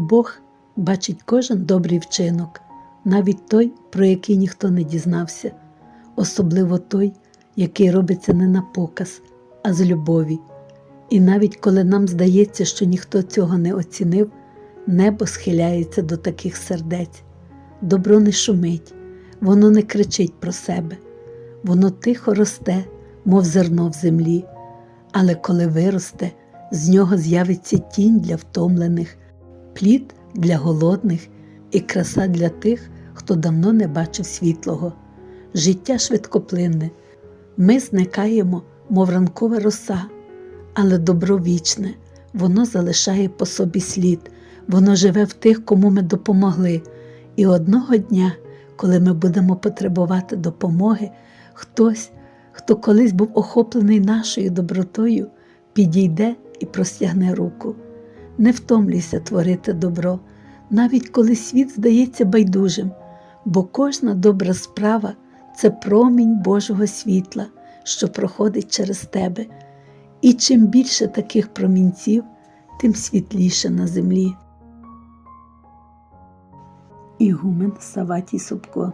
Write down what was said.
Бог бачить кожен добрий вчинок, навіть той, про який ніхто не дізнався, особливо той, який робиться не на показ, а з любові. І навіть коли нам здається, що ніхто цього не оцінив, небо схиляється до таких сердець. Добро не шумить, воно не кричить про себе, воно тихо росте, мов зерно в землі, але коли виросте, з нього з'явиться тінь для втомлених, плід для голодних і краса для тих, хто давно не бачив світлого. Життя швидкоплинне, ми зникаємо, мов ранкова роса, але добро вічне, воно залишає по собі слід, воно живе в тих, кому ми допомогли. І одного дня, коли ми будемо потребувати допомоги, хтось, хто колись був охоплений нашою добротою, підійде і простягне руку. Не втомлюйся творити добро, навіть коли світ здається байдужим, бо кожна добра справа це промінь Божого світла, що проходить через тебе. І чим більше таких промінців, тим світліше на землі. Ігумен Саватій Собко